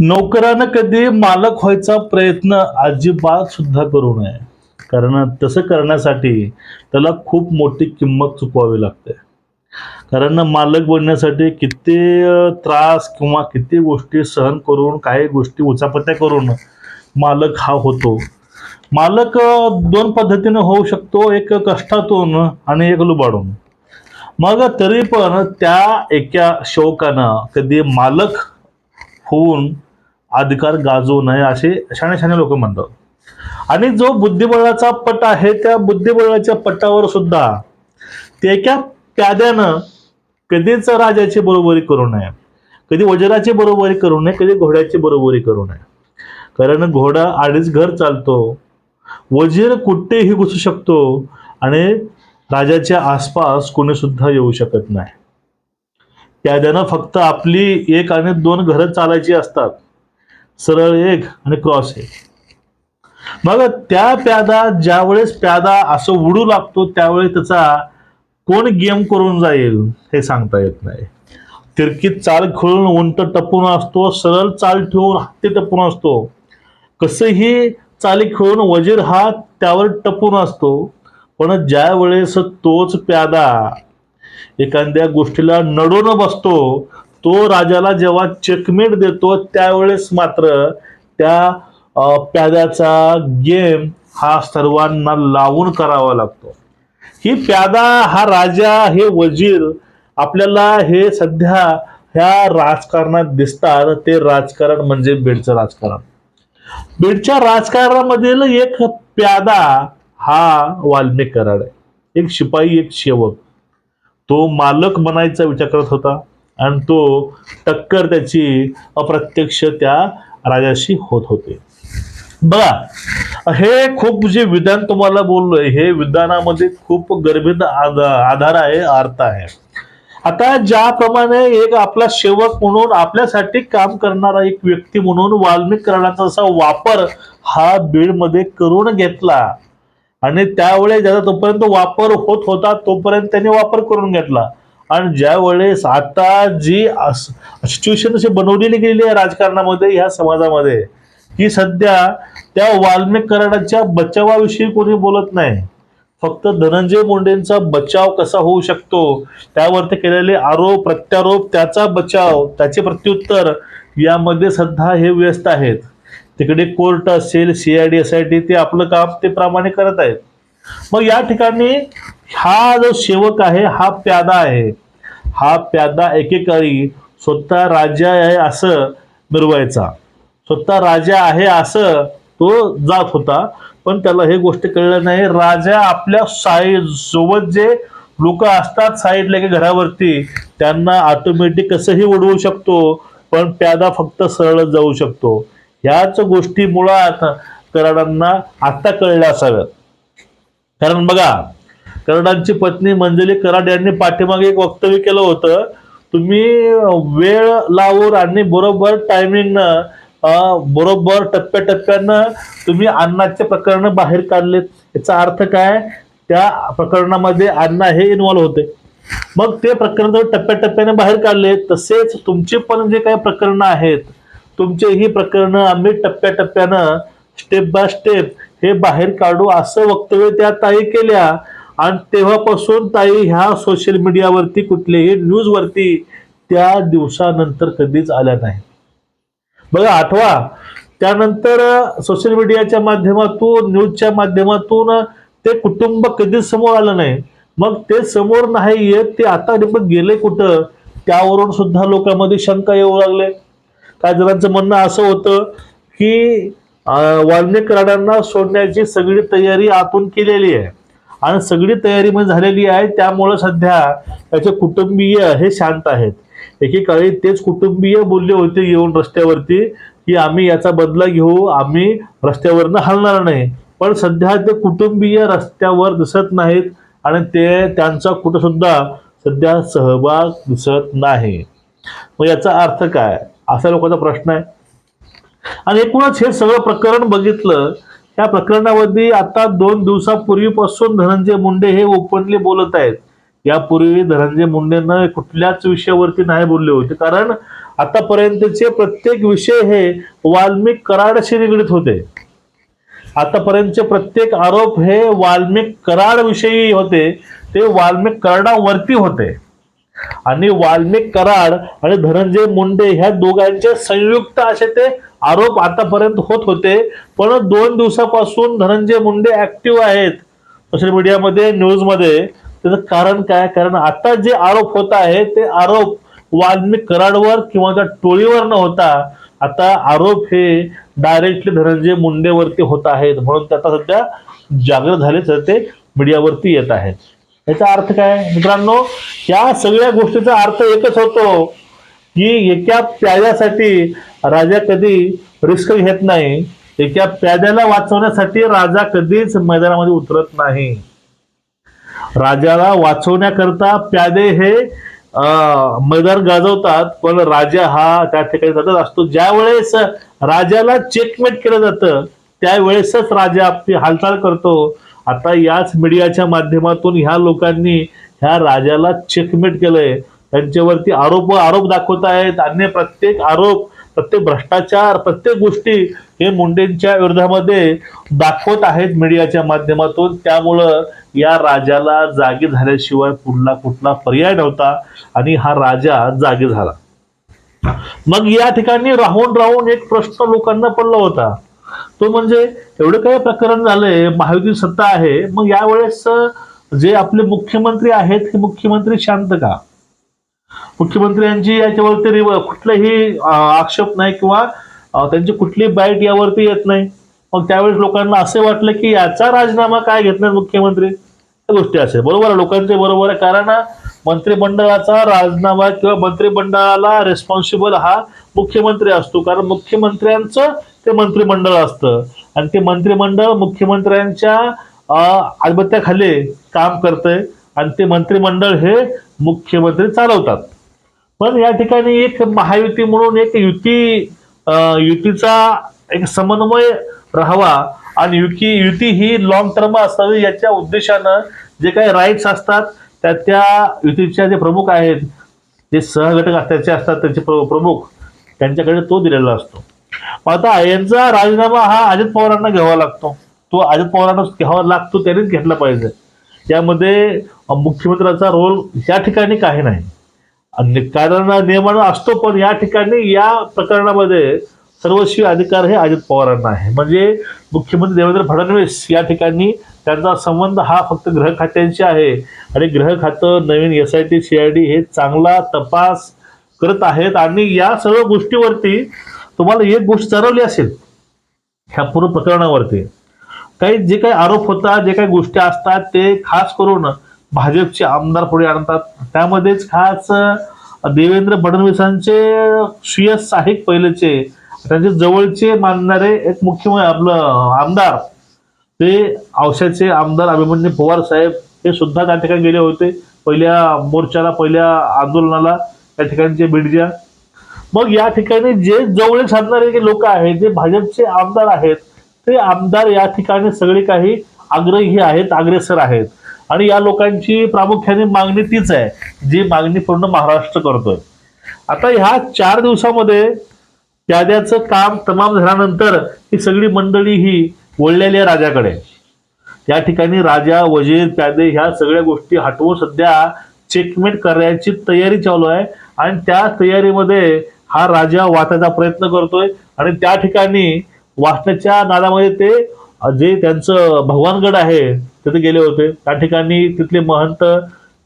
नोकरानं कधी मालक व्हायचा प्रयत्न अजिबात सुद्धा करू नये. कारण तसं करण्यासाठी त्याला खूप मोठी किंमत चुकवावी लागते. कारण मालक बनण्यासाठी किती त्रास किंवा किती गोष्टी सहन करून काही गोष्टी उचापत्या करून मालक हा होतो. मालक दोन पद्धतीनं होऊ शकतो. एक कष्टातून आणि एक लुबाडून. मग तरी पण त्या एका शौकानं कधी मालक होऊन अधिकार गाजवू नये असे शाणे शाणे लोक म्हणतात. आणि जो बुद्धिबळाचा पट आहे त्या बुद्धिबळाच्या पटावर सुद्धा त्या प्याद्यानं कधीच राजाची बरोबरी करू नये. कधी वजराची बरोबरी करू नये कधी घोड्याची बरोबरी करू नये. कारण घोडा आडीच घर चालतो. वजीर कुठेही घुसू शकतो आणि राजाच्या आसपास कोणी सुद्धा येऊ शकत नाही. प्याद्यानं फक्त आपली एक आणि दोन घरं चालायची असतात. सरळ एक आणि क्रॉस एक. मग त्या प्यादा ज्यावेळेस प्यादा असं उडू लागतो त्यावेळेस त्याचा कोण गेम करून जाईल हे सांगता येत नाही. तिरकीत चाल खेळून उंट टपून असतो सरळ चाल ठेवून हत्ती टपून असतो. कसंही चाली खेळून वजीर हा त्यावर टपून असतो पण ज्या वेळेस तोच प्यादा एखाद्या गोष्टीला नडून बसतो तो राजाला जेव्हा चेकमेट देतो त्यावेळेस मात्र त्या प्याद्याचा गेम हा सर्वांना लावून करावा लागतो. ही प्यादा हा राजा हे वजीर आपल्याला हे सध्या ह्या राजकारणात दिसतात. ते राजकारण म्हणजे बीडचं राजकारण. बीडच्या राजकारणामधील एक प्यादा हा वाल्मिक कराड आहे. एक शिपाई एक सेवक तो मालक बनायचा विचार करत होता. आणि तो टक्कर त्याची अप्रत्यक्ष त्या राजाशी होत होते. बघा हे खूप जे विधान तुम्हाला बोललोय हे विधानामध्ये खूप गर्भित आधार आहे अर्थ आहे. आता ज्याप्रमाणे एक आपला सेवक म्हणून आपल्यासाठी काम करणारा एक व्यक्ती म्हणून वाल्मिक कराडाचा असा वापर हा बीडमध्ये करून घेतला. आणि त्यावेळेस ज्याचा तोपर्यंत वापर होत होता तोपर्यंत त्याने वापर करून घेतला. आणि ज्या वेळेस आता जी सिच्युएशन अशी बनवलेली गेलेली आहे राजकारणामध्ये ह्या समाजामध्ये की सध्या त्या वाल्मिक कराडाच्या बचावाविषयी कोणी बोलत नाही. फक्त धनंजय मुंडेंचा बचाव कसा होऊ शकतो त्यावरती केलेले आरोप प्रत्यारोप त्याचा बचाव त्याचे प्रत्युत्तर यामध्ये सध्या हे व्यस्त आहेत. तिकडे कोर्ट असेल सीआयडी एस आय टी ते आपलं काम ते प्रामाणिक करत आहेत. मग या ठिकाणी हा जो सेवक आहे हा प्यादा आहे. हा प्यादा एकेकाळी स्वतः राजा आहे असं मिरवायचा. स्वतः राजा आहे असं तो जात होता पण त्याला हे गोष्ट कळलं नाही. राजा आपल्या साई सोबत जे लोक असतात साईडला की घरावरती त्यांना ऑटोमॅटिक कसंही उडवू शकतो पण प्यादा फक्त सरळ जाऊ शकतो. ह्याच गोष्टी मुळात कराडांना आता कळल्या असाव्यात. कारण बघा कराडांची पत्नी मंजली कराड यांनी पाठीमागे एक वक्तव्य केलं होतं तुम्ही वेळ लावून आणि बरोबर टायमिंगनं बरोबर टप्प्याटप्प्यानं तुम्ही अन्नाचे प्रकरण बाहेर काढलेत. याचा अर्थ काय? त्या प्रकरणामध्ये अण्णा हे इन्व्हॉल्व होते. मग ते प्रकरण जर टप्प्याटप्प्याने बाहेर काढले तसेच तुमचे पण जे काही प्रकरणं आहेत तुमचे ही प्रकरणं आम्ही टप्प्याटप्प्यानं स्टेप बाय स्टेप हे बाहेर काढू असं वक्तव्य त्या ताई केल्या. आणि तेव्हापासून ताई ह्या सोशल मीडियावरती कुठल्याही न्यूजवरती त्या दिवसानंतर कधीच आल्या नाही. बघा आठवा. त्यानंतर सोशल मीडियाच्या माध्यमातून न्यूजच्या माध्यमातून ते कुटुंब कधीच समोर आलं नाही. मग ते समोर नाही येत ते आता नेमकं गेले कुठं? त्यावरून सुद्धा लोकांमध्ये शंका येऊ लागले. काही जणांचं म्हणणं असं होतं की अं, वाल्मिक कराडांना सोडण्याची सगळी तयारी आतून केलेली आहे. आणि सगळी तयारी म्हणजे झालेली आहे त्यामुळं सध्या त्याचे कुटुंबीय हे शांत आहेत. एकेकाळी तेच कुटुंबीय बोलले होते येऊन रस्त्यावरती की आम्ही याचा बदला घेऊ आम्ही रस्त्यावरनं हलणार नाही. पण सध्या ते कुटुंबीय रस्त्यावर दिसत नाहीत आणि ते त्यांचा कुठं सुद्धा सध्या सहभाग दिसत नाही. मग याचा अर्थ काय? असा लोकांचा प्रश्न आहे. आणि एकूणच हे सगळं प्रकरण बघितलं त्या प्रकरणामध्ये आता दोन दिवसापूर्वीपासून धनंजय मुंडे हे ओपनली बोलत आहेत. यापूर्वी धनंजय मुंडेनं कुठल्याच विषयावरती नाही बोलले होते. कारण आतापर्यंतचे प्रत्येक विषय हे वाल्मिक कराडशी निगडीत होते. आतापर्यंतचे प्रत्येक आरोप हे वाल्मिक कराड विषयी होते. ते वाल्मिक कराडावरती होते. आणि वाल्मिक कराड आणि धनंजय मुंडे ह्या दोघांचे संयुक्त असे ते आरोप आतापर्यंत होत होते. पण दोन दिवसापासून धनंजय मुंडे ऍक्टिव्ह आहेत. सोशल मीडियामध्ये न्यूजमध्ये त्याचं कारण काय? कारण आता जे आरोप होत आहे ते आरोप वाल्मिक कराडवर किंवा त्या टोळीवर न होता आता आरोप हे डायरेक्टली धनंजय मुंडेवरती होत आहेत. म्हणून ते आता सध्या जागृत झाले तर ते मीडियावरती येत आहेत. याचा अर्थ काय? मित्रांनो या सगळ्या गोष्टीचा अर्थ एकच होतो की एका प्याद्यासाठी राजा कधी रिस्क घेत नाही. एका प्याद्याला वाचवण्यासाठी राजा कधीच मैदानामध्ये उतरत नाही. राजाला वाचवण्याकरता प्यादे हे अं, मैदान गाजवतात पण राजा हा त्या ठिकाणी जातच असतो ज्या वेळेस राजाला चेकमेट केलं जातं त्यावेळेसच राजा आपली हालचाल करतो. आता याच मीडियाच्या माध्यमातून ह्या लोकांनी ह्या राजाला चेकमेट केलंय. त्यांच्यावरती आरोप आरोप दाखवत आहेत. अन्य प्रत्येक आरोप प्रत्येक भ्रष्टाचार प्रत्येक गोष्टी हे मुंडेंच्या विरोधामध्ये दाखवत आहेत मीडियाच्या माध्यमातून. त्यामुळं या राजाला जागी झाल्याशिवाय पुढला कुठला पर्याय नव्हता आणि हा राजा जागी झाला. मग या ठिकाणी राहून राहून एक प्रश्न लोकांना पडला होता. तो म्हणजे एवढं काही प्रकरण झालंय महायुती सत्ता आहे मग यावेळेस जे आपले मुख्यमंत्री आहेत हे मुख्यमंत्री शांत का? मुख्यमंत्र्यांची याच्यावरती कुठलाही आक्षेप नाही किंवा त्यांची कुठली बाईट यावरती येत नाही. मग त्यावेळेस लोकांना असे वाटलं की याचा राजीनामा काय घेत मुख्यमंत्री? गोष्टी असे. बरोबर आहे लोकांचे बरोबर आहे. कारण मंत्रिमंडळाचा राजीनामा किंवा मंत्रिमंडळाला रेस्पॉन्सिबल हा मुख्यमंत्री असतो. कारण मुख्यमंत्र्यांचं ते मंत्रिमंडळ असतं. आणि ते मंत्रिमंडळ मुख्यमंत्र्यांच्या आधिपत्याखाली काम करतंय. आणि ते मंत्रिमंडळ हे मुख्यमंत्री चालवतात. पण या ठिकाणी एक महायुती म्हणून एक युती युतीचा एक समन्वय राहावा. आणि युती युती ही लॉंग टर्म असावी याच्या उद्देशानं जे काही राईट्स असतात त्या त्या युतीच्या जे प्रमुख आहेत जे सहघटक असल्याचे असतात त्याचे प्र- प्रमुख त्यांच्याकडे तो दिलेला असतो. आता यांचा राजीनामा हा अजित पवारांना घ्यावा लागतो. तो अजित पवारांना घ्यावा लागतो त्यांनीच घेतला पाहिजे. यामध्ये मुख्यमंत्र्यांचा मुख्यमंत्र्याचा रोल या ठिकाणी काही नाही. आणि कारण नियमानं असतो पण या ठिकाणी या प्रकरणामध्ये सर्वस्वी अधिकार हे अजित पवारांना आहे. म्हणजे मुख्यमंत्री देवेंद्र फडणवीस या ठिकाणी त्यांचा संबंध हा फक्त ग्रह खात्यांशी आहे. आणि ग्रह खातं नवीन S I T C I D हे चांगला तपास करत आहेत. आणि या सर्व गोष्टीवरती तुम्हाला एक गोष्ट चरवली असेल ह्या पूर्ण प्रकरणावरती. काही जे काही आरोप होतात जे काही गोष्टी असतात ते खास करून भाजपचे आमदार पुढे आणतात. त्यामध्येच खास देवेंद्र फडणवीसांचे सुयस आहेत पहिलेचे त्यांचे जवळचे मानणारे एक मुख्य आपलं आमदार. ते औषधचे आमदार अभिमन्यू पवार साहेब हे सुद्धा त्या ठिकाणी गेले होते. पहिल्या मोर्चाला पहिल्या आंदोलनाला त्या ठिकाणचे बिडज्या मग या ठिकाणी जे जवळ साधणारे जे लोक आहेत जे भाजपचे आमदार आहेत ते आमदार या ठिकाणी सगळे काही आग्रही आहेत अग्रेसर आहेत. आणि या लोकांची प्रामुख्याने मागणी तीच आहे जी मागणी पूर्ण महाराष्ट्र करतोय. आता ह्या चार दिवसामध्ये याद्याचं काम तमाम झाल्यानंतर ही सगळी मंडळी ही वळलेली आहे राजाकडे. या ठिकाणी राजा वजीर प्यादे ह्या सगळ्या गोष्टी हटवून सध्या चेकमेट करण्याची तयारी चालू आहे. आणि त्या तयारीमध्ये हा राजा वाचायचा प्रयत्न करतोय. आणि त्या ठिकाणी वाचण्याच्या नादामध्ये ते जे त्यांचं भगवानगड आहे तिथे गेले होते. त्या ठिकाणी तिथले महंत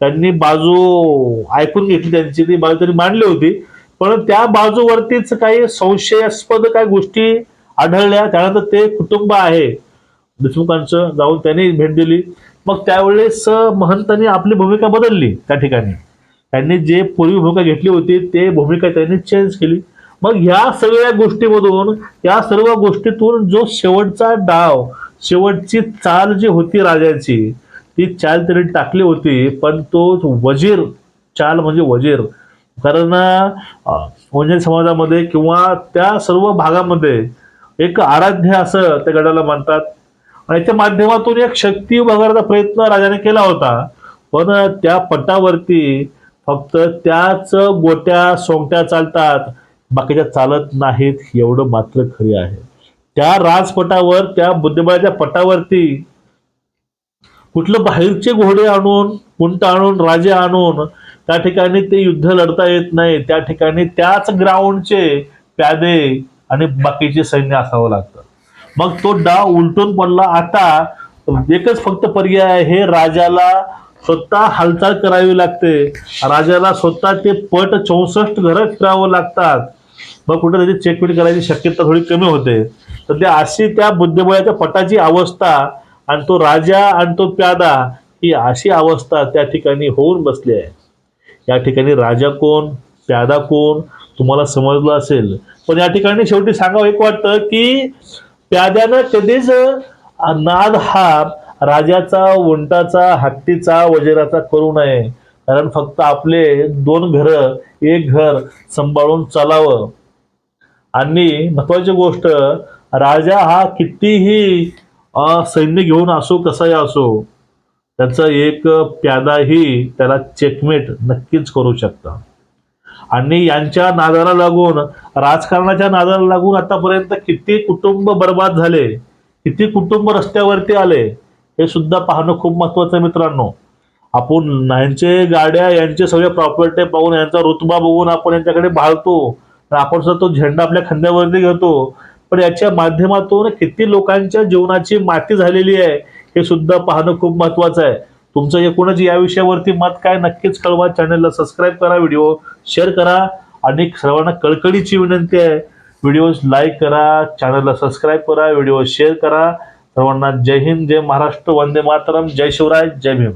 त्यांनी बाजू ऐकून घेतली त्यांची. ती बाजू त्यांनी मांडली होती. पण त्या बाजूवरतीच काही संशयास्पद काही गोष्टी आढळल्या. त्यानंतर ते कुटुंब आहे. देशमुखांचं जाऊन त्यांनी भेट दिली. मग त्यावेळेस महंतांनी आपली भूमिका बदलली त्या ठिकाणी. त्यांनी जे पूर्वी भूमिका घेतली होती ते भूमिका त्यांनी चेंज केली. मग ह्या सगळ्या गोष्टीमधून या सर्व गोष्टीतून जो शेवटचा डाव शेवटची चाल जी होती राजाची ती चाल तरी टाकली होती. पण तो वजीर चाल म्हणजे वजीर कारण अं, समाजामध्ये किंवा त्या सर्व भागामध्ये एक आराध्य असं त्या गडाला मानतात आणि त्या माध्यमातून एक शक्ती उभारण्याचा प्रयत्न राजाने केला होता. पण त्या पटावरती फक्त त्याच गोट्या सोंगट्या चालतात. बाकीच्या चालत नाहीत एवढं मात्र खरी आहे. त्या राजपटावर त्या बुद्धिबळाच्या पटावरती कुठलं बाहेरचे घोडे आणून कुंट आणून राजे आणून त्या ठिकाणी ते युद्ध लढता येत नाही त्या ठिकाणी त्याच ग्राउंडचे प्यादे आणि बाकीचे सैन्य असावं लागतं. मग तो डाव उलटून पडला. आता एकच फक्त पर्याय आहे हे राजाला स्वतः हालचाल करावी लागते. राजाला स्वतः ते पट चौसष्ट घरं फिरावं लागतात. मग कुठे त्याची चेकमेट करायची शक्यता थोडी कमी होते. तर ते अशी त्या बुद्धिबळाच्या पटाची अवस्था आणि तो राजा आणि तो प्यादा ही अशी अवस्था त्या ठिकाणी होऊन बसली आहे. या ठिकाणी राजा कोण प्यादा कोण तुम्हाला समजलं असेल. पण या ठिकाणी शेवटी सांगावं एक वाटतं की प्याद्यानं कधीच नाद हा राजाचा उंटाचा हत्तीचा वजेराचा करू नये. कारण फक्त आपले दोन घर एक घर सांभाळून चालावं. आणि महत्वाची गोष्ट राजा हा कितीही अं, सैन्य घेऊन असो कसाही असो त्याचा एक प्यादाही त्याला चेकमेट नक्कीच करू शकता. आणि यांच्या नादाला लागून राजकारणाच्या नादाला लागून आतापर्यंत किती कुटुंब बर्बाद झाले किती कुटुंब रस्त्यावरती आले हे सुद्धा पाहणं खूप महत्वाचं आहे मित्रांनो. आपण यांचे गाड्या यांचे सगळे प्रॉपर्टी पाहून यांचा रुतबा बघून आपण यांच्याकडे भाळतो आपण सुद्धा तो झेंडा आपल्या खांद्यावरती घेतो. पण याच्या माध्यमातून किती लोकांच्या जीवनाची माती झालेली आहे हे सुद्धा पाहणं खूप महत्वाचं आहे. तुमचं एकूणच या विषयावरती मत काय नक्कीच कळवा. चॅनलला सबस्क्राईब करा व्हिडिओ शेअर करा. आणि सर्वांना कळकळीची विनंती आहे. व्हिडिओ लाईक करा चॅनलला सबस्क्राईब करा व्हिडिओ शेअर करा. सर्वांना जय हिंद जय महाराष्ट्र वंदे मातरम जय शिवराय जय भीम.